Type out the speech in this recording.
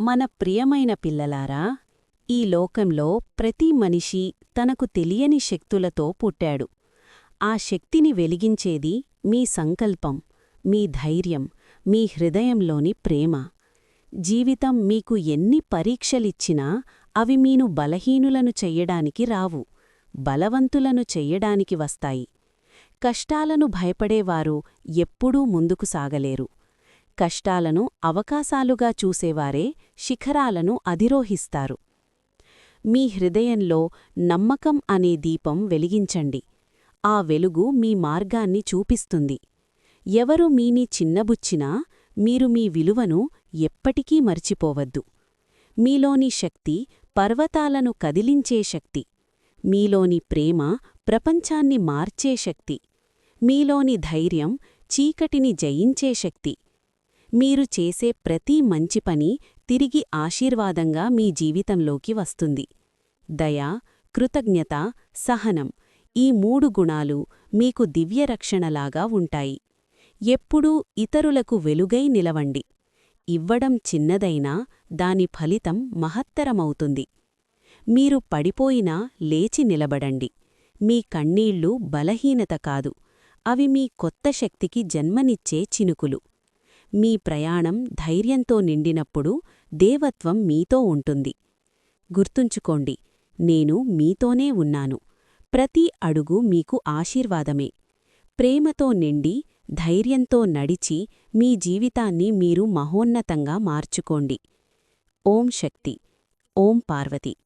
మన ప్రియమైన పిల్లలారా ఈ లోకంలో ప్రతి మనిషి తనకు తెలియని శక్తులతో పుట్టాడు. ఆ శక్తిని వెలిగించేది మీ సంకల్పం మీ ధైర్యం మీ హృదయంలోని ప్రేమ. జీవితం మీకు ఎన్ని పరీక్షలిచ్చినా అవి మీను బలహీనులను చెయ్యడానికి రావు బలవంతులను చెయ్యడానికి వస్తాయి. కష్టాలను భయపడేవారు ఎప్పుడూ ముందుకు సాగలేరు. కష్టాలను అవకాశాలుగా చూసేవారే శిఖరాలను అధిరోహిస్తారు. మీ హృదయంలో నమ్మకం అనే దీపం వెలిగించండి. ఆ వెలుగు మీ మార్గాన్ని చూపిస్తుంది. ఎవరు మీని చిన్నబుచ్చినా మీరు మీ విలువను ఎప్పటికీ మర్చిపోవద్దు. మీలోని శక్తి పర్వతాలను కదిలించే శక్తి. మీలోని ప్రేమ ప్రపంచాన్ని మార్చే శక్తి. మీలోని ధైర్యం చీకటిని జయించే శక్తి. మీరు చేసే ప్రతి మంచి పని తిరిగి ఆశీర్వాదంగా మీ జీవితంలోకి వస్తుంది. దయ కృతజ్ఞత సహనం ఈ మూడు గుణాలు మీకు దివ్యరక్షణలాగా ఉంటాయి. ఎప్పుడూ ఇతరులకు వెలుగై నిలవండి. ఇవ్వడం చిన్నదైనా దాని ఫలితం మహత్తరమవుతుంది. మీరు పడిపోయినా లేచి నిలబడండి. మీ కన్నీళ్ళు బలహీనత కాదు. అవి మీ కొత్త శక్తికి జన్మనిచ్చే చినుకులు. మీ ప్రయాణం ధైర్యంతో నిండినప్పుడు దేవత్వం మీతో ఉంటుంది. గుర్తుంచుకోండి నేను మీతోనే ఉన్నాను. ప్రతి అడుగు మీకు ఆశీర్వాదమే. ప్రేమతో నిండి ధైర్యంతో నడిచి మీ జీవితాన్ని మీరు మహోన్నతంగా మార్చుకోండి. ఓం శక్తి. ఓం పార్వతి.